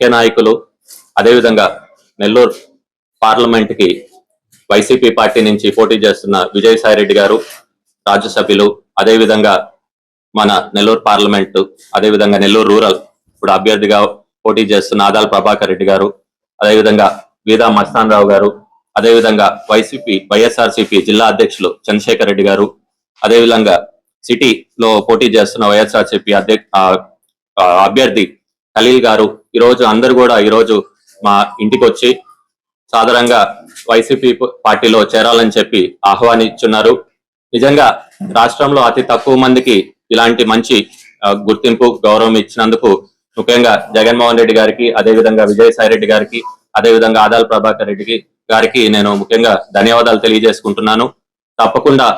ముఖ్య నాయకులు అదేవిధంగా నెల్లూరు పార్లమెంట్కి వైసీపీ పార్టీ నుంచి పోటీ చేస్తున్న విజయసాయి రెడ్డి గారు రాజ్యసభ్యులు అదేవిధంగా మన నెల్లూరు పార్లమెంట్ అదేవిధంగా నెల్లూరు రూరల్ ఇప్పుడు అభ్యర్థిగా పోటీ చేస్తున్న ఆదాల ప్రభాకర్ రెడ్డి గారు అదేవిధంగా వీదా మస్తాన్ రావు గారు అదేవిధంగా వైసీపీ వైఎస్ఆర్సీపీ జిల్లా అధ్యక్షులు చంద్రశేఖర్ రెడ్డి గారు అదేవిధంగా సిటీలో పోటీ చేస్తున్న వైఎస్ఆర్సీపీ అధ్యక్ష అభ్యర్థి ఖలీల్ గారు ఈ రోజు అందరు కూడా ఈ రోజు మా ఇంటికి వచ్చి సాధారణంగా వైసీపీ పార్టీలో చేరాలని చెప్పి ఆహ్వానించున్నారు. నిజంగా రాష్ట్రంలో అతి తక్కువ మందికి ఇలాంటి మంచి గుర్తింపు గౌరవం ఇచ్చినందుకు ముఖ్యంగా జగన్మోహన్ రెడ్డి గారికి అదేవిధంగా విజయసాయి రెడ్డి గారికి అదేవిధంగా ఆదాల ప్రభాకర్ రెడ్డికి గారికి నేను ముఖ్యంగా ధన్యవాదాలు తెలియజేసుకుంటున్నాను. తప్పకుండా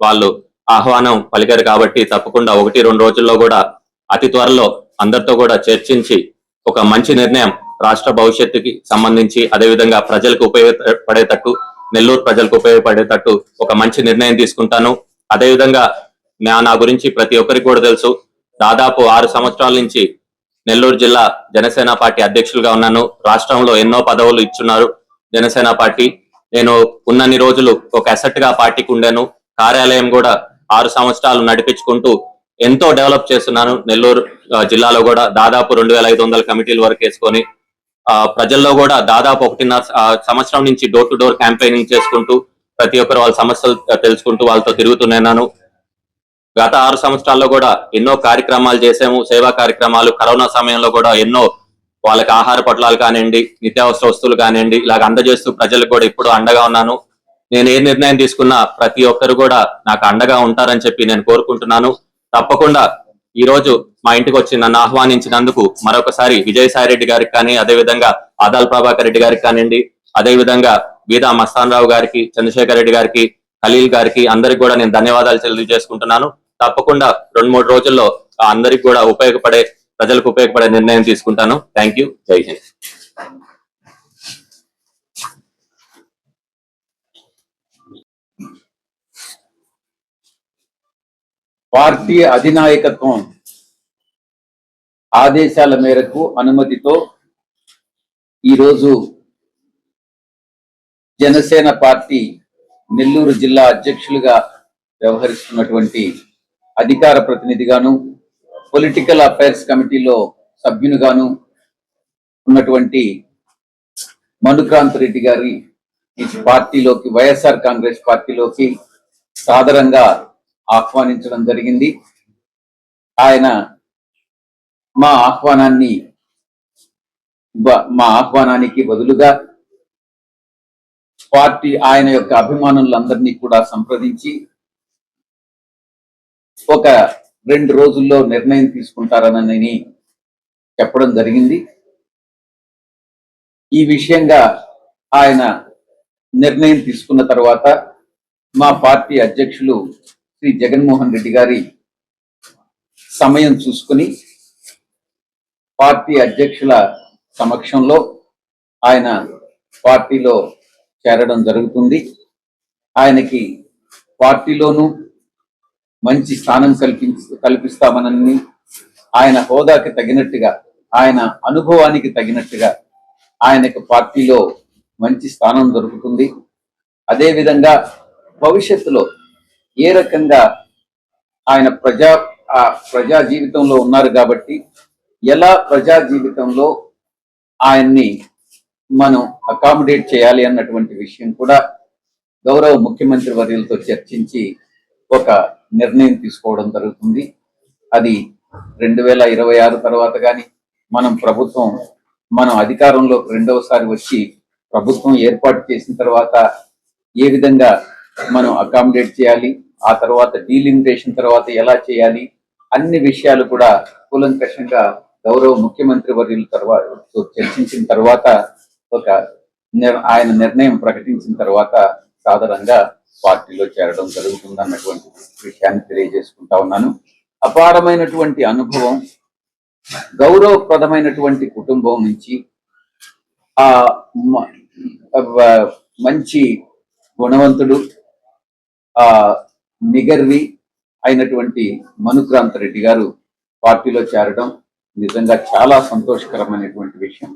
వాళ్ళు ఆహ్వానం పలికారు కాబట్టి తప్పకుండా ఒకటి రెండు రోజుల్లో కూడా అతి త్వరలో అందరితో కూడా చర్చించి ఒక మంచి నిర్ణయం రాష్ట్ర భవిష్యత్తుకి సంబంధించి అదేవిధంగా ప్రజలకు ఉపయోగపడేటట్టు నెల్లూరు ప్రజలకు ఉపయోగపడేటట్టు ఒక మంచి నిర్ణయం తీసుకుంటాను. అదేవిధంగా నా నా గురించి ప్రతి ఒక్కరికి కూడా తెలుసు. దాదాపు ఆరు సంవత్సరాల నుంచి నెల్లూరు జిల్లా జనసేన పార్టీ అధ్యక్షులుగా ఉన్నాను. రాష్ట్రంలో ఎన్నో పదవులు ఇచ్చున్నారు జనసేన పార్టీ. నేను ఉన్నన్ని రోజులు ఒక అసెట్గా పార్టీకి ఉండాను. కార్యాలయం కూడా ఆరు సంవత్సరాలు నడిపించుకుంటూ ఎంతో డెవలప్ చేస్తున్నాను. నెల్లూరు జిల్లాలో కూడా దాదాపు రెండు వేల ఐదు వందల కమిటీల వరకు వేసుకొని ఆ, ప్రజల్లో కూడా దాదాపు ఒకటిన్నర సంవత్సరం నుంచి డోర్ టు డోర్ క్యాంపెయినింగ్ చేసుకుంటూ ప్రతి ఒక్కరు వాళ్ళ సమస్యలు తెలుసుకుంటూ వాళ్ళతో తిరుగుతున్నాను. గత ఆరు సంవత్సరాల్లో కూడా ఎన్నో కార్యక్రమాలు చేసాము సేవా కార్యక్రమాలు కరోనా సమయంలో కూడా ఎన్నో వాళ్ళకి ఆహార పొట్లాలు కానివ్వండి నిత్యావసర వస్తువులు కానివ్వండి ఇలాగ అందజేస్తూ ప్రజలకు కూడా ఇప్పుడు అండగా ఉన్నాను. నేను ఏ నిర్ణయం తీసుకున్నా ప్రతి ఒక్కరు కూడా నాకు అండగా ఉంటారని చెప్పి నేను కోరుకుంటున్నాను. తప్పకుండా ఈ రోజు మా ఇంటికి వచ్చి నన్ను ఆహ్వానించినందుకు మరొకసారి విజయసాయి రెడ్డి గారికి కానీ అదేవిధంగా ఆదాల్ ప్రభాకర్ రెడ్డి గారికి కానివ్వండి అదేవిధంగా బీదా మస్తాన్ రావు గారికి చంద్రశేఖర్ రెడ్డి గారికి ఖలీల్ గారికి అందరికి కూడా నేను ధన్యవాదాలు తెలియజేసుకుంటున్నాను. తప్పకుండా రెండు మూడు రోజుల్లో అందరికి కూడా ఉపయోగపడే ప్రజలకు ఉపయోగపడే నిర్ణయం తీసుకుంటాను. Thank you. Jai Hind. Party అధినాయకత్వం ఆదేశాల మేరకు అనుమతితో ఈరోజు జనసేన పార్టీ నెల్లూరు జిల్లా అధ్యక్షులుగా వ్యవహరిస్తున్నటువంటి అధికార ప్రతినిధిగాను పొలిటికల్ అఫైర్స్ కమిటీలో సభ్యునిగాను ఉన్నటువంటి మనుక్రాంత్ రెడ్డి గారి ఈ పార్టీలోకి వైఎస్ఆర్ కాంగ్రెస్ పార్టీలోకి సాధారణంగా ఆహ్వానించడం జరిగింది. ఆయన మా ఆహ్వానాన్ని మా ఆహ్వానానికి బదులుగా పార్టీ ఆయన యొక్క అభిమానులందరినీ కూడా సంప్రదించి ఒక రెండు రోజుల్లో నిర్ణయం తీసుకుంటారనని చెప్పడం జరిగింది. ఈ విషయంగా ఆయన నిర్ణయం తీసుకున్న తర్వాత మా పార్టీ అధ్యక్షులు శ్రీ జగన్మోహన్ రెడ్డి గారి సమయం చూసుకుని పార్టీ అధ్యక్షుల సమక్షంలో ఆయన పార్టీలో చేరడం జరుగుతుంది. ఆయనకి పార్టీలోనూ మంచి స్థానం కల్పించి కల్పిస్తామనని ఆయన హోదాకి తగినట్టుగా ఆయన అనుభవానికి తగినట్టుగా ఆయనకు పార్టీలో మంచి స్థానం దొరుకుతుంది. అదేవిధంగా భవిష్యత్తులో ఏ రకంగా ఆయన ప్రజా ఆ ప్రజా జీవితంలో ఉన్నారు కాబట్టి ఎలా ప్రజా జీవితంలో ఆయన్ని మనం అకామిడేట్ చేయాలి అన్నటువంటి విషయం కూడా గౌరవ ముఖ్యమంత్రి వర్యులతో చర్చించి ఒక నిర్ణయం తీసుకోవడం జరుగుతుంది. అది రెండు వేల ఇరవై ఆరు తర్వాత కానీ మనం ప్రభుత్వం మనం అధికారంలోకి రెండవసారి వచ్చి ప్రభుత్వం ఏర్పాటు చేసిన తర్వాత ఏ విధంగా మనం అకామిడేట్ చేయాలి ఆ తర్వాత డీలిమిటేషన్ తర్వాత ఎలా చేయాలి అన్ని విషయాలు కూడా కూలంకషంగా గౌరవ ముఖ్యమంత్రి వర్యుల తర్వాత చర్చించిన తర్వాత ఒక ఆయన నిర్ణయం ప్రకటించిన తర్వాత సాధారణంగా పార్టీలో చేరడం జరుగుతుంది అన్నటువంటి విషయాన్ని తెలియజేసుకుంటా ఉన్నాను. అపారమైనటువంటి అనుభవం గౌరవప్రదమైనటువంటి కుటుంబం నుంచి ఆ మంచి గుణవంతుడు ఆ నిగర్వి అయినటువంటి మనుక్రాంత్ రెడ్డి గారు పార్టీలో చేరడం నిజంగా చాలా సంతోషకరమైనటువంటి విషయం.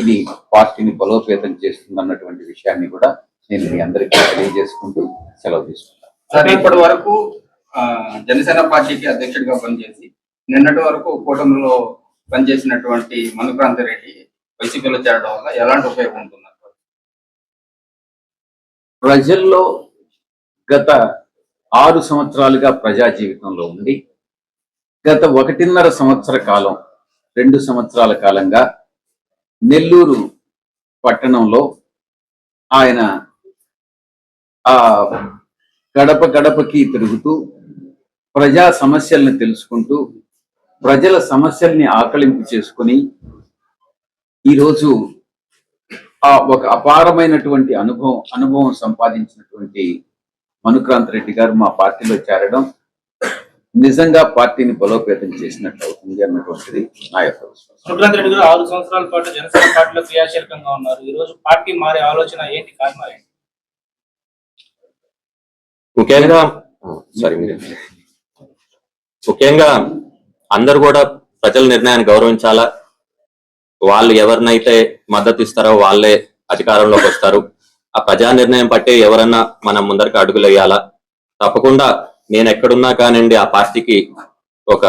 ఇది పార్టీని బలోపేతం చేస్తుంది అన్నటువంటి విషయాన్ని కూడా నేను మీ అందరికీ తెలియజేసుకుంటూ సెలవు తీసుకుంటాను. సార్ ఇప్పటి వరకు జనసేన పార్టీకి అధ్యక్షుడిగా పనిచేసి నిన్నటి వరకు కూటమిలో పనిచేసినటువంటి మనుక్రాంతి రెడ్డి వైసీపీలో చేరడం వల్ల ఎలాంటి ఉపయోగం ఉంటున్నారు ప్రజల్లో గత ఆరు సంవత్సరాలుగా ప్రజా జీవితంలో ఉండి గత ఒకటిన్నర సంవత్సర కాలం రెండు సంవత్సరాల కాలంగా నెల్లూరు పట్టణంలో ఆయన ఆ గడప గడపకి తిరుగుతూ ప్రజా సమస్యల్ని తెలుసుకుంటూ ప్రజల సమస్యల్ని ఆకలింపు చేసుకుని ఈరోజు ఆ ఒక అపారమైనటువంటి అనుభవం అనుభవం సంపాదించినటువంటి మనుక్రాంత్ రెడ్డి గారు మా పార్టీలో చేరడం నిజంగా పార్టీని బలోపేతం చేసినట్టు అవుతుంది అన్నటువంటిది నా యొక్క విశ్వాసం. సుబ్రత్ రెడ్డి గారు ఆరు సంవత్సరాల పాటు జనసేన పార్టీలో క్రియాశీలకంగా ఉన్నారు. ఈ రోజు పార్టీ మారే ఆలోచన ఏంటి? కారణం ఏంటి? ముఖ్యంగా సారీ. ముఖ్యంగా అందరు కూడా ప్రజల నిర్ణయాన్ని గౌరవించాలా? వాళ్ళు ఎవరినైతే మద్దతు ఇస్తారో వాళ్ళే అధికారంలోకి వస్తారు. ఆ ప్రజా నిర్ణయం పట్టి ఎవరన్నా మనం ముందరికి అడుగులు వేయాలా తప్పకుండా నేను ఎక్కడున్నా కానివ్వండి ఆ పార్టీకి ఒక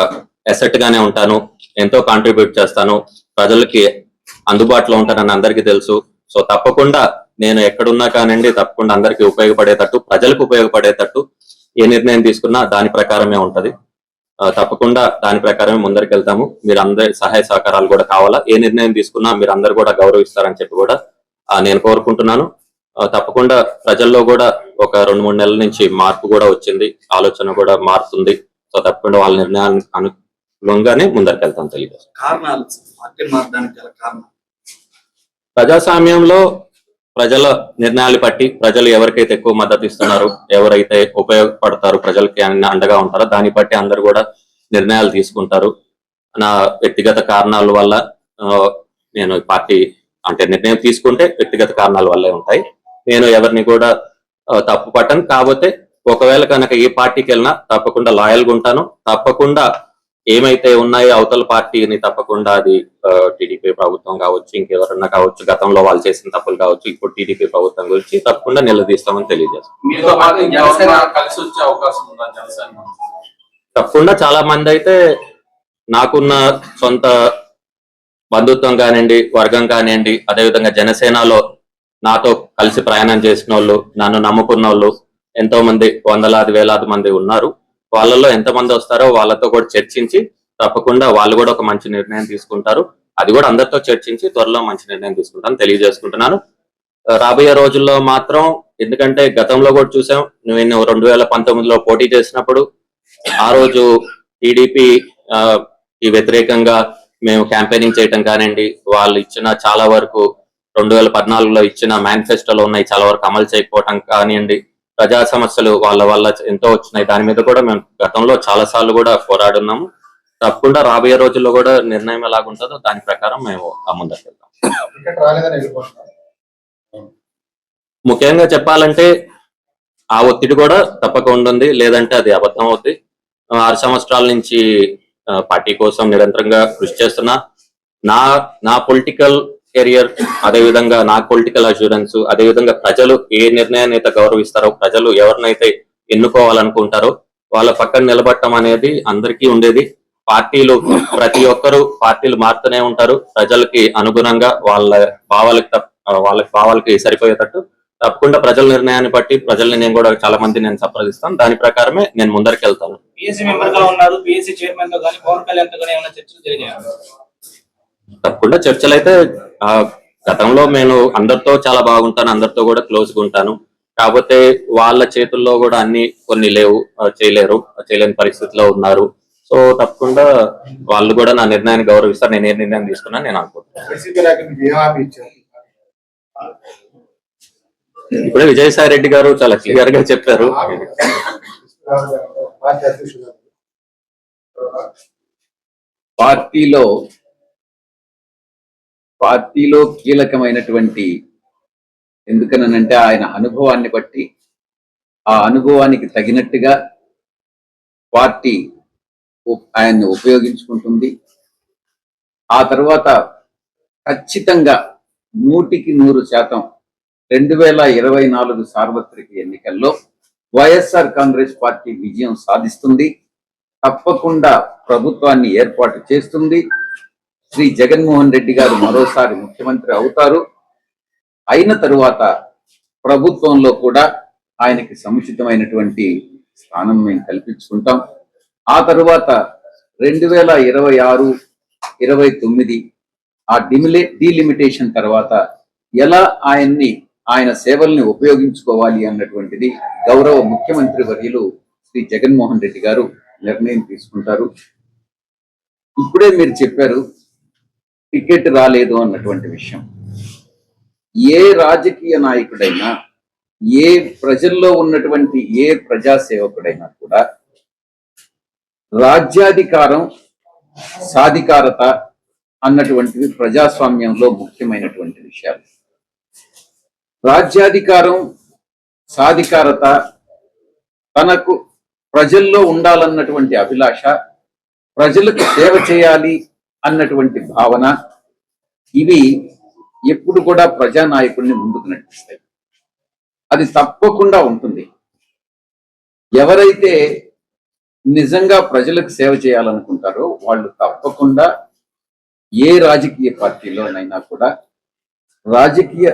ఎసెట్ గానే ఉంటాను ఎంతో కాంట్రిబ్యూట్ చేస్తాను ప్రజలకి అందుబాటులో ఉంటానని అందరికీ తెలుసు. సో తప్పకుండా నేను ఎక్కడున్నా కానివ్వండి తప్పకుండా అందరికీ ఉపయోగపడేటట్టు ప్రజలకు ఉపయోగపడేటట్టు ఏ నిర్ణయం తీసుకున్నా దాని ప్రకారమే ఉంటది. తప్పకుండా దాని ప్రకారమే ముందరికి వెళ్తాము. మీరు అందరి సహాయ సహకారాలు కూడా కావాలా? ఏ నిర్ణయం తీసుకున్నా మీరు అందరు కూడా గౌరవిస్తారని చెప్పి కూడా నేను కోరుకుంటున్నాను. తప్పకుండా ప్రజల్లో కూడా ఒక రెండు మూడు నెలల నుంచి మార్పు కూడా వచ్చింది. ఆలోచన కూడా మారుతుంది. సో తప్పకుండా వాళ్ళ నిర్ణయాన్ని అనుగుణంగానే ముందరికి వెళ్తాం కారణాలు ప్రజాస్వామ్యంలో ప్రజల నిర్ణయాలు బట్టి ప్రజలు ఎవరికైతే ఎక్కువ మద్దతు ఇస్తున్నారో ఎవరైతే ఉపయోగపడతారు ప్రజలకి అండగా ఉంటారో దాన్ని బట్టి అందరు కూడా నిర్ణయాలు తీసుకుంటారు. నా వ్యక్తిగత కారణాల వల్ల నేను పార్టీ అంటే నిర్ణయం తీసుకుంటే వ్యక్తిగత కారణాల వల్లే ఉంటాయి. నేను ఎవరిని కూడా తప్పు పట్టను. కాకపోతే ఒకవేళ కనుక ఏ పార్టీకి వెళ్ళినా తప్పకుండా లాయల్గా ఉంటాను. తప్పకుండా ఏమైతే ఉన్నాయో అవతల పార్టీని తప్పకుండా అది టీడీపీ ప్రభుత్వం కావచ్చు ఇంకెవరన్నా కావచ్చు గతంలో వాళ్ళు చేసిన తప్పులు కావచ్చు ఇప్పుడు టీడీపీ ప్రభుత్వం గురించి తప్పకుండా నిలదీస్తామని తెలియజేస్తాం తప్పకుండా చాలా మంది అయితే నాకున్న సొంత బంధుత్వం కానివ్వండి వర్గం కానివ్వండి అదేవిధంగా జనసేనలో నాతో కలిసి ప్రయాణం చేసిన వాళ్ళు నన్ను నమ్ముకున్న వాళ్ళు ఎంతో మంది వందలాది వేలాది మంది ఉన్నారు. వాళ్ళలో ఎంతమంది వస్తారో వాళ్ళతో కూడా చర్చించి తప్పకుండా వాళ్ళు కూడా ఒక మంచి నిర్ణయం తీసుకుంటారు. అది కూడా అందరితో చర్చించి త్వరలో మంచి నిర్ణయం తీసుకుంటాను తెలియజేసుకుంటున్నాను. రాబోయే రోజుల్లో మాత్రం ఎందుకంటే గతంలో కూడా చూసాం నేను రెండు వేల పంతొమ్మిదిలో పోటీ చేసినప్పుడు ఆ రోజు టీడీపీ ఈ వ్యతిరేకంగా మేము క్యాంపెయినింగ్ చేయటం కానివ్వండి వాళ్ళు ఇచ్చిన చాలా వరకు రెండు వేల పద్నాలుగులో ఇచ్చిన మేనిఫెస్టోలో ఉన్నాయి. చాలా వరకు అమలు చేయకపోవటం కానివ్వండి ప్రజా సమస్యలు వాళ్ళ వల్ల ఎంతో వచ్చినాయి. దాని మీద కూడా మేము గతంలో చాలా సార్లు కూడా పోరాడున్నాము. తప్పకుండా రాబోయే రోజుల్లో కూడా నిర్ణయం ఎలాగుంటుందో దాని ప్రకారం మేము ఆ ముందుకు వెళ్తాం. ముఖ్యంగా చెప్పాలంటే ఆ ఒత్తిడి కూడా తప్పకుండా ఉంది లేదంటే అది అబద్ధం అవుద్ది. ఆ, ఆరు సంవత్సరాల నుంచి పార్టీ కోసం నిరంతరంగా కృషి చేస్తున్నా. నా నా పొలిటికల్ కెరియర్ అదే విధంగా నా పొలిటికల్ అష్యూరెన్స్ అదే విధంగా ప్రజలు ఏ నిర్ణయాన్ని అయితే గౌరవిస్తారో ప్రజలు ఎవరినైతే ఎన్నుకోవాలనుకుంటారో వాళ్ళ పక్కన నిలబడటం అనేది అందరికీ ఉండేది. పార్టీలు ప్రతి ఒక్కరు పార్టీలు మారుతూనే ఉంటారు. ప్రజలకి అనుగుణంగా వాళ్ళ భావాలకి వాళ్ళ భావాలకి సరిపోయేటట్టు తప్పకుండా ప్రజల నిర్ణయాన్ని బట్టి ప్రజల్ని నేను కూడా చాలా మంది నేను సంప్రదిస్తాను. దాని ప్రకారమే నేను ముందరికి వెళ్తాను. తప్పకుండా చర్చలు అయితే గతంలో నేను అందరితో చాలా బాగుంటాను అందరితో కూడా క్లోజ్గా ఉంటాను. కాకపోతే వాళ్ళ చేతుల్లో కూడా అన్ని కొన్ని లేవు చేయలేరు చేయలేని పరిస్థితిలో ఉన్నారు. సో తప్పకుండా వాళ్ళు కూడా నా నిర్ణయాన్ని గౌరవిస్తారు. నేను ఏ నిర్ణయం తీసుకున్నా నేను అనుకుంటున్నాను. ఇప్పుడే విజయసాయి రెడ్డి గారు చాలా క్లియర్గా చెప్పారు పార్టీలో పార్టీలో కీలకమైనటువంటి ఎందుకనంటే ఆయన అనుభవాన్ని బట్టి ఆ అనుభవానికి తగినట్టుగా పార్టీ ఆయన్ని ఉపయోగించుకుంటుంది. ఆ తర్వాత ఖచ్చితంగా నూటికి నూరు శాతం రెండు వేల ఇరవై నాలుగు సార్వత్రిక ఎన్నికల్లో వైఎస్ఆర్ కాంగ్రెస్ పార్టీ విజయం సాధిస్తుంది. తప్పకుండా ప్రభుత్వాన్ని ఏర్పాటు చేస్తుంది. శ్రీ జగన్మోహన్ రెడ్డి గారు మరోసారి ముఖ్యమంత్రి అవుతారు. అయిన తరువాత ప్రభుత్వంలో కూడా ఆయనకి సముచితమైనటువంటి స్థానం మేము కల్పించుకుంటాం. ఆ తరువాత రెండు వేల ఇరవై ఆరు ఇరవై తొమ్మిది ఆ డిమిలే డీలిమిటేషన్ తర్వాత ఎలా ఆయన్ని ఆయన సేవల్ని ఉపయోగించుకోవాలి అన్నటువంటిది గౌరవ ముఖ్యమంత్రి వర్యులు శ్రీ జగన్మోహన్ రెడ్డి గారు నిర్ణయం తీసుకుంటారు. ఇప్పుడే మీరు చెప్పారు టికెట్ రాలేదు అన్నటువంటి విషయం. ఏ రాజకీయ నాయకుడైనా ఏ ప్రజల్లో ఉన్నటువంటి ఏ ప్రజాసేవకుడైనా కూడా రాజ్యాధికారం సాధికారత అన్నటువంటివి ప్రజాస్వామ్యంలో ముఖ్యమైనటువంటి విషయాలు. రాజ్యాధికారం సాధికారత తనకు ప్రజల్లో ఉండాలన్నటువంటి అభిలాష ప్రజలకు సేవ చేయాలి అన్నటువంటి భావన ఇవి ఎప్పుడు కూడా ప్రజానాయకుడిని ముందుకు నడిపిస్తాయి. అది తప్పకుండా ఉంటుంది. ఎవరైతే నిజంగా ప్రజలకు సేవ చేయాలనుకుంటారో వాళ్ళు తప్పకుండా ఏ రాజకీయ పార్టీలోనైనా కూడా రాజకీయ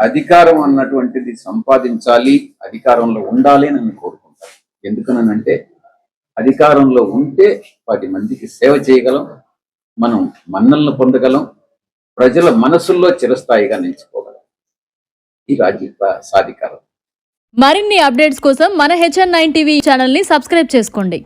అధికారం అన్నటువంటిది సంపాదించాలి అధికారంలో ఉండాలి అని నేను కోరుకుంటాను ఎందుకనంటే అధికారంలో ఉంటే పది మందికి సేవ చేయగలం మనం మన్నలను పొందగలం ప్రజల మనసుల్లో చిరస్థాయిగా నిలిచిపోగలం. ఈ రాజకీయ సాధికారం. మరిన్ని అప్డేట్స్ కోసం మన హెచ్ఎన్ నైన్ టీవీ ఛానల్ని సబ్స్క్రైబ్ చేసుకోండి.